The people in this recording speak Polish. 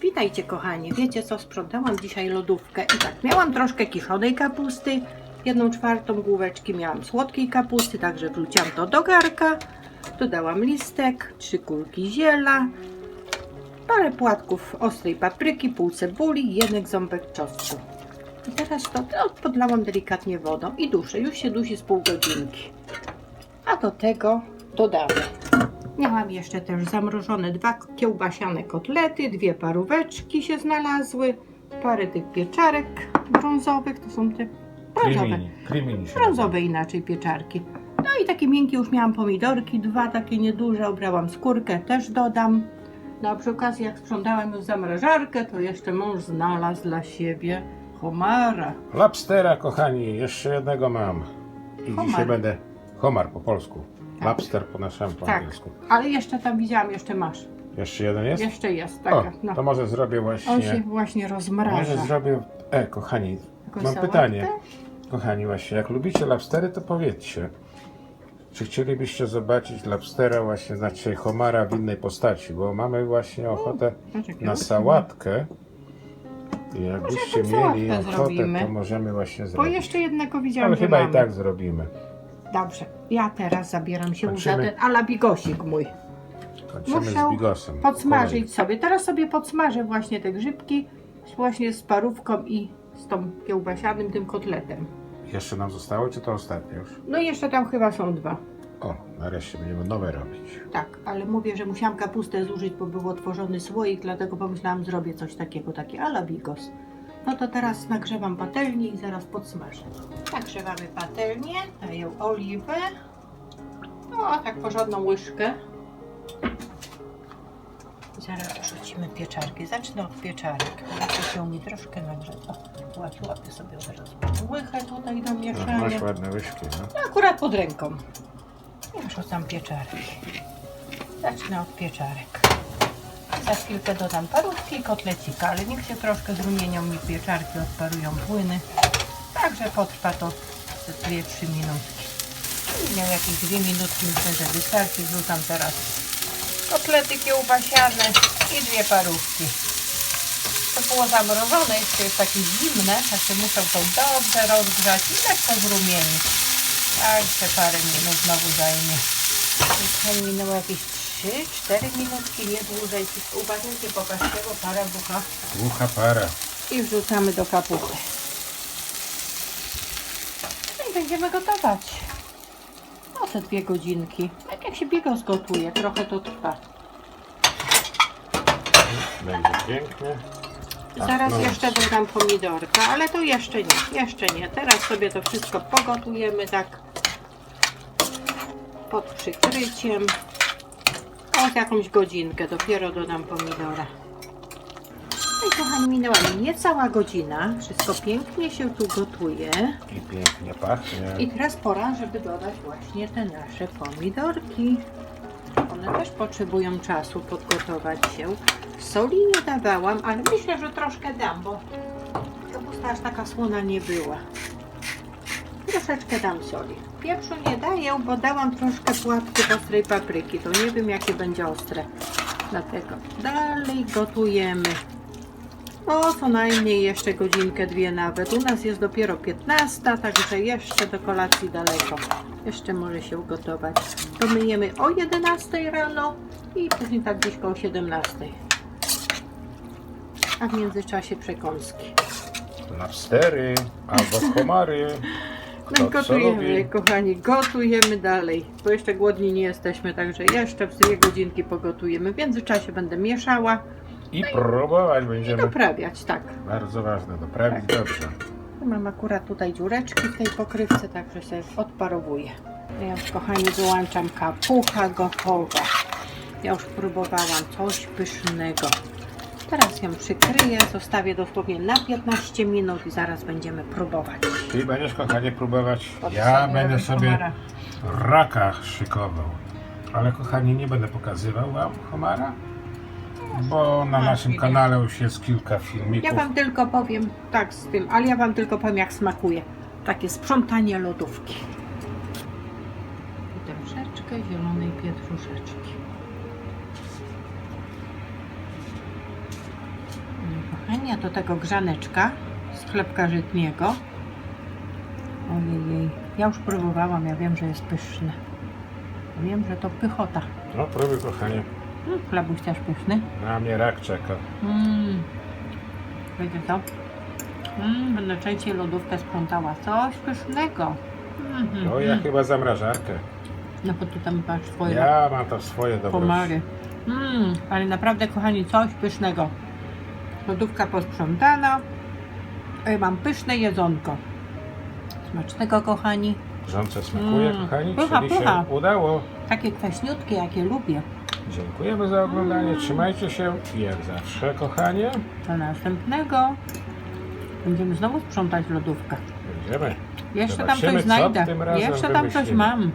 Witajcie kochani, wiecie co, sprzątałam dzisiaj lodówkę i tak, miałam troszkę kiszonej kapusty, jedną czwartą główeczki miałam słodkiej kapusty, także wrzuciłam to do garka, dodałam listek, trzy kulki ziela, parę płatków ostrej papryki, pół cebuli, jeden ząbek czosnku. I teraz to no, podlałam delikatnie wodą i duszę, już się dusi z pół godzinki. A do tego dodamy Miałam jeszcze też zamrożone dwa kiełbasiane kotlety, dwie paróweczki się znalazły, parę tych pieczarek brązowych, to są te brązowe, się brązowe inaczej pieczarki. No i takie miękkie już miałam pomidorki, dwa takie nieduże, obrałam skórkę, też dodam. No a przy okazji jak sprzątałam już zamrażarkę, to jeszcze mąż znalazł dla siebie homara. nazywa. Lobstera, kochani, jeszcze jednego mam. I Homar. dzisiaj będę. Homar po polsku. Tak. Lobster po naszemu, po Tak, angielsku. ale jeszcze tam widziałam, jeszcze masz. Jeszcze jeden jest? Jeszcze jest, o, taka, no. to może zrobię On się właśnie. właśnie Może rozmraża. zrobię. E, kochani, mam sałatkę? pytanie. Kochani, właśnie, jak lubicie lobstery, to powiedzcie. Czy chcielibyście zobaczyć lobstera właśnie, znaczy homara w innej postaci? Bo mamy właśnie ochotę Poczekaj, na sałatkę. I jakbyście Może mieli sałatkę ochotę, zrobimy. to możemy właśnie Bo zrobić. jeszcze jednego widziałam, Ale że chyba mamy. i tak zrobimy. Dobrze, ja teraz zabieram się za ten ala bigosik mój. Kończymy Muszę z bigosem. po Podsmażyć sobie. Teraz sobie podsmażę właśnie te grzybki właśnie z parówką i z tą kiełbasianym tym kotletem. Jeszcze nam zostało, czy to ostatnie już? No i jeszcze tam chyba są dwa. O, nareszcie będziemy nowe robić. Tak, ale mówię, że musiałam kapustę zużyć, bo był otworzony słoik, dlatego pomyślałam, zrobię coś takiego, takie ala bigos. No to teraz nagrzewam patelnię i zaraz podsmażę. Nagrzewamy patelnię, daję oliwę. No, tak porządną łyżkę. Zaraz wrzucimy pieczarki. Zacznę od pieczarek. Zobaczcie, się mi troszkę nagrzewa. Łapię, łapię sobie teraz łychę tutaj do mieszania. masz ładne łyżki, no. No, akurat pod ręką. I wrzucam pieczarki. Zacznę od pieczarek. Za chwilkę dodam parówki i kotlecika, ale niech się troszkę zrumienią mi pieczarki, odparują płyny. Także potrwa to ze 2-3 minutki. I jakieś 2 minutki, myślę, że wystarczy. Wrzucam teraz kotlety kiełbasiane i dwie parówki. To było zamrożone, jeszcze jest takie zimne, także muszę to dobrze rozgrzać i lekko zrumienić. Także parę minut znowu zajmie. Minęło jakieś 3-4 minutki, nie dłużej. Uważajcie, pokażcie, bo para bucha. Głucha para. I wrzucamy do kapuchy. No i będziemy gotować. No te dwie godzinki. Tak jak się bigos gotuje, trochę to trwa. Będzie pięknie. Tak, Zaraz no jeszcze dodam pomidorka, ale to jeszcze nie, jeszcze nie. Teraz sobie to wszystko pogotujemy tak pod przykryciem. Z jakąś godzinkę dopiero dodam pomidora. No i kochani, minęła mi niecała godzina. Wszystko pięknie się tu gotuje. I pięknie pachnie. I teraz pora, żeby dodać właśnie te nasze pomidorki. One też potrzebują czasu podgotować się. Soli nie dawałam, ale myślę, że troszkę dam, bo kapusta aż taka słona nie była. Troszeczkę dam soli. Pieprzu nie daję, bo dałam troszkę płatków ostrej papryki. To nie wiem, jakie będzie ostre. Dlatego dalej gotujemy. O, co najmniej jeszcze godzinkę, dwie nawet. U nas jest dopiero 15, także jeszcze do kolacji daleko. Jeszcze może się ugotować. To myjemy o 11 rano i później tak gdzieś koło 17. A w międzyczasie przekąski. Lobstery albo homary. No i gotujemy, kochani, gotujemy dalej, bo jeszcze głodni nie jesteśmy, także jeszcze w dwie godzinki pogotujemy. W międzyczasie będę mieszała I próbować i będziemy. doprawiać, tak. Bardzo ważne, doprawić dobrze. Mam akurat tutaj dziureczki w tej pokrywce, także się odparowuje. Ja już, kochani, wyłączam kapucha gotowa. Ja już próbowałam coś pysznego. Teraz ją przykryję, zostawię dosłownie na 15 minut i zaraz będziemy próbować. Ty będziesz, kochanie, próbować. Ja będę sobie homara. raka szykował. Ale, kochani, nie będę pokazywał wam homara. Bo na Na naszym chwilę. kanale już jest kilka Ja filmików. Wam tylko powiem, tak z tym, ale ja Wam tylko powiem jak smakuje. Takie sprzątanie lodówki. I troszeczkę zielonej pietruszeczki. Ania do tego grzaneczka z chlebka żytniego. Ojej, ja już próbowałam, ja wiem, że jest pyszne. Wiem, że to pychota. No, próbuj, kochanie. Mm, Chlabuś też pyszny. Na mnie rak czeka. Mm. Wiecie co? Mm, będę częściej lodówkę sprzątała. Coś pysznego. Mhm. No, ja chyba zamrażarkę. No bo ty tam masz swoje Ja mam to swoje dobre. pomary. Mm, ale naprawdę, kochani, coś pysznego. Lodówka posprzątana. Mam pyszne jedzonko. Smacznego, kochani. Grzące smakuje, Mm, kochani, pycha, czyli pycha. się udało. Takie kwaśniutkie, jakie lubię. Dziękujemy za oglądanie. Trzymajcie się i jak zawsze, kochanie, Do następnego. Będziemy znowu sprzątać lodówkę. będziemy. Jeszcze tam Zobaczymy, coś co znajdę. tym razem Jeszcze tam coś wymyślimy. mam.